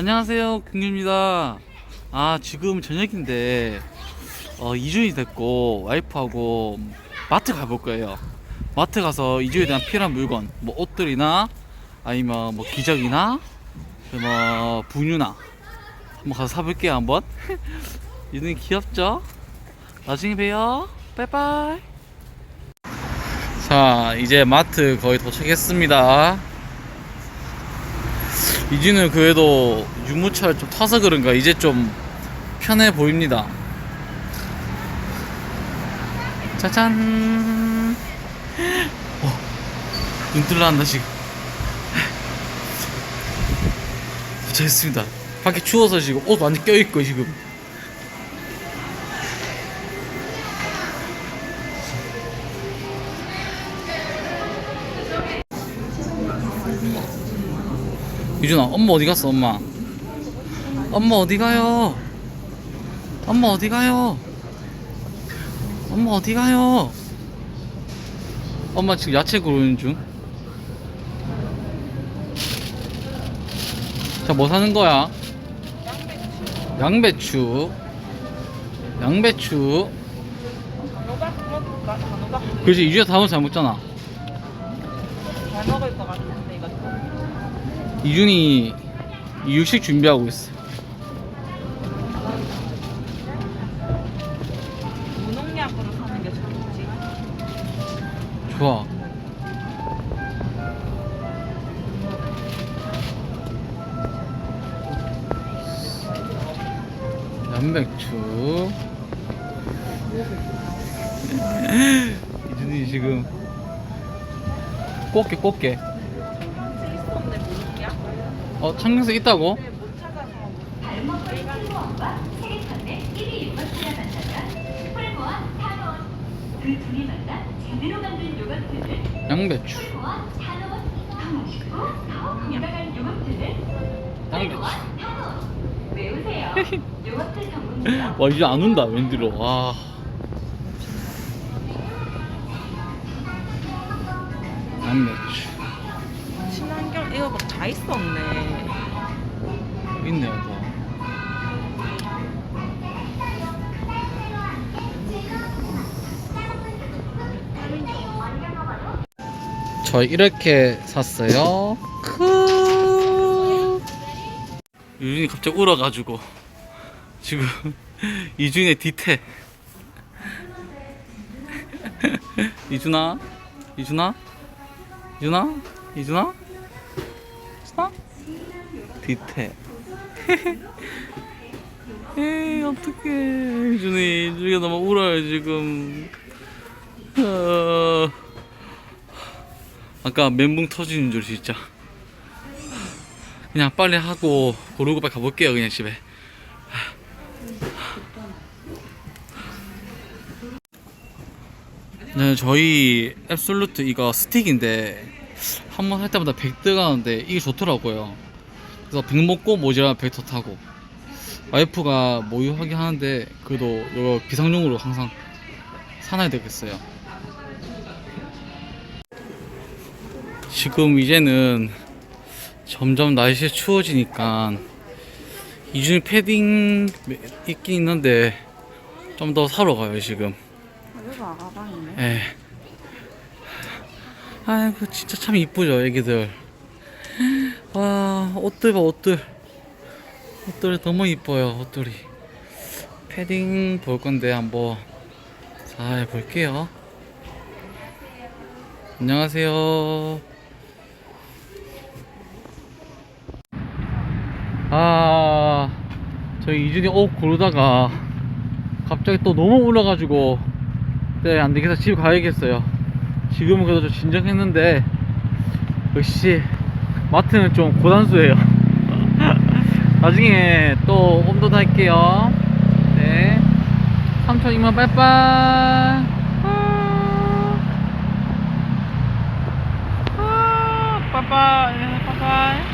안녕하세요, 긍유입니다. 아, 지금 저녁인데, 어, 2주이 됐고, 와이프하고 마트 가볼 거예요. 마트 가서 2주에 대한 필요한 물건, 뭐 옷들이나, 아니면 뭐 기저귀나, 뭐 분유나, 한번 가서 사볼게요, 한번. 유는 귀엽죠? 나중에 봬요. 빠이빠이. 자, 이제 마트 거의 도착했습니다. 이주는 그래도 유모차를 좀 타서 그런가 이제 좀 편해 보입니다. 짜잔. 어, 눈 뜰라 한다 지금. 도착했습니다. 밖에 추워서 지금 옷 완전 껴입고 지금. 유준아, 엄마 어디 갔어, 엄마? 엄마 어디 가요? 엄마 어디 가요? 엄마 어디 가요? 엄마 지금 야채 고르는 중. 자, 뭐 사는 거야? 양배추. 양배추. 그렇지, 이주야 다음은 잘 먹잖아. 잘 먹을 것 같은데 이거 이준이 육식 준비하고 있어. 무농약으로 사는 게 좋겠지 좋아. 양배추. 이준이 지금 꽃게 꽃게. 어 청경색 있다고? 양배추. 양배추. 와 이제 안 온다 웬디로. 와. 양배추. 이거 뭐다 있었네 있네요 더. 저 이렇게 샀어요. 크. 유준이 갑자기 울어가지고 지금 이준의 뒤태. 이준아, 이준아, 이준아, 이준아, 이준아, 뒤태. 에이 어떡해. 이준이 이준이가 너무 울어요 지금. 어... 아까 멘붕 터지는 줄 진짜. 그냥 빨리 하고 고르고 빨리 가볼게요 그냥 집에. 네 저희 앱솔루트 이거 스틱인데 한 번 할 때마다 100 들어가는데 이게 좋더라고요. 그래서 100 먹고 모자라 100더 타고. 와이프가 모유하게 하는데 그래도 이거 비상용으로 항상 사놔야 되겠어요. 지금 이제는 점점 날씨 추워지니까 이준이 패딩 있긴 있는데 좀 더 사러 가요 지금. 이거 아가방이네. 에. 아이고 진짜 참 이쁘죠 애기들. 와 옷들 봐 옷들. 옷들 너무 이뻐요 옷들이. 패딩 볼 건데 한번 잘 볼게요. 안녕하세요. 아 저희 이준이 옷 고르다가 갑자기 또 너무 울어가지고 네, 안 되겠어. 집 가야겠어요. 지금은 그래도 좀 진정했는데, 역시, 마트는 좀 고단수예요. 나중에 또 홈도 할게요. 네. 삼촌 이만 빠이빠이. 아, 아, 빠이빠이. 네, 빠이빠이.